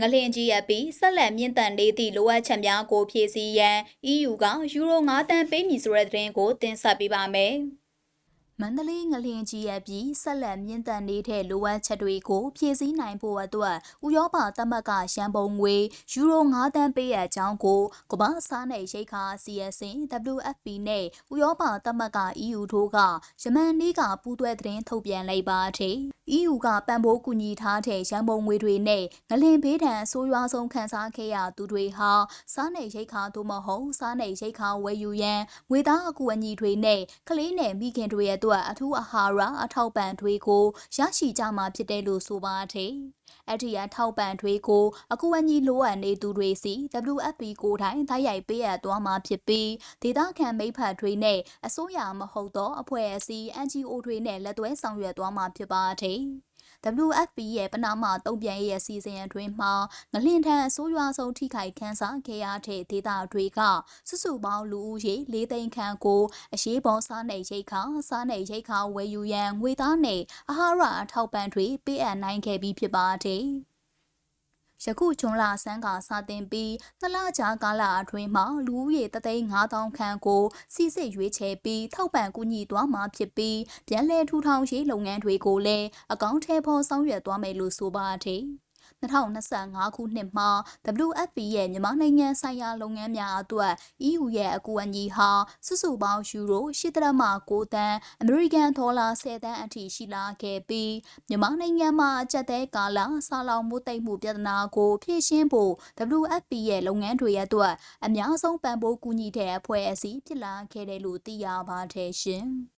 ငလင်ကြီးရပြီးဆက်လက်မြင့်တန်နေသည့်လိုအပ်ချက်များကိုဖြည့်ဆည်းရန် EU ကယူရို9တန်းပေးမည်ဆိုတဲ့သတင်းကိုတင်ဆက်ပေးပါမယ်။မန္တလေးငလင်ကြီးရပြီးဆက်လက်မြင့်တန်နေတဲ့လိုအပ်ချက်တွေကိုဖြည့်ဆည်းနိုင်ဖို့အတွက်ဥရောပသမဂ္ဂရန်ပုံငွေယူရို9တန်းပေးရကြောင်းကိုကမ္ဘာစားနယ်ရိတ်ခါ CSN WFP နဲ့ဥရောပသမဂ္ဂ EU တို့ကယမန်နေ့ကပူးတွဲသတင်းထုတ်ပြန်လိုက်ပါတဲ့ EU ကပံ့ပိုးကူညီထားတဲ့ရန်ပုံငွေတွေနဲ့ငလင်ဘေးဒဏ်အဆိုးရွားဆုံးခံစားခဲ့ရသူတွေဟာစားနယ်ရိတ်ခါသို့မဟုတ်စားနယ်ရိတ်ခါဝယ်ယူရန်ငွေသားအကူအညီတွေနဲ့ကလေးနယ်မိခင်တွေရဲ့အတွက်အထူးအာဟာရအထောက်ပံ့တွေကိုရရှိကြမှာဖြစ်တယ်လို့ဆိုပါတယ်။ အဲ့ဒီအထောက်ပံ့တွေကိုအကူအညီလိုအပ်နေသူတွေစီ WFP ကိုယ်တိုင်တိုက်ရိုက်ပေးအပ်သွားမှာဖြစ်ပြီးဒေသခံမိဖက်တွေနဲ့အစိုးရမဟုတ်သောအဖွဲ့အစည်း NGO တွေနဲ့လက်တွဲဆောင်ရွက်သွားမှာဖြစ်ပါတယ်။ WFP ရဲ့ပနာမတုံ့ပြန်ရေးအစီအစဉ်အတွင်းမှာငလင်ထန်အဆိုးရွားဆုံးထိခိုက်ခန်းစားခဲ့ရတဲ့ဒေသတွေကစုစုပေါင်းလူဦးရေ၄သိန်းခန့်ကိုအရေးပေါ်စားနယ်ရိတ်ခါစားနယ်ရိတ်ခါဝယ်ယူရန်ငွေသားနဲ့အာဟာရအထောက်ပံ့တွေပေးအပ်နိုင်ခဲ့ပြီးဖြစ်ပါတယ်။ ယခုဂျွန်လဆန်းကစတင်ပြီးသလကြာကာလအတွင်းမှာလူဦးရေ3,500ခန့်ကိုစီစစ်ရွေးချယ်ပြီးထောက်ပံ့ကူညီသွားမှာဖြစ်ပြီးပြန်လည်ထူထောင်ရေးလုပ်ငန်းတွေကိုလည်းအကောင့်ထဲပေါ်ဆောင်ရွက်သွားမယ်လို့ဆိုပါတယ်။ 2025ခုနှစ်မှာ WFP ရဲ့မြန်မာနိုင်ငံဆိုင်ရာလုပ်ငန်းများအတွက် EU ရဲ့အကူအညီဟာစုစုပေါင်းယူရို8.6တန်းအမေရိကန်ဒေါ်လာ10တန်းအထိရှိလာခဲ့ပြီးမြန်မာနိုင်ငံမှာအကျပ်တဲကာလဆာလောင်မှုတိတ်မှုပြဿနာကိုဖြေရှင်းဖို့ WFP ရဲ့လုပ်ငန်းတွေအတွက်အများဆုံးပံ့ပိုးကူညီတဲ့အဖွဲ့အစည်းဖြစ်လာခဲ့တယ်လို့သိရပါတယ်ရှင်။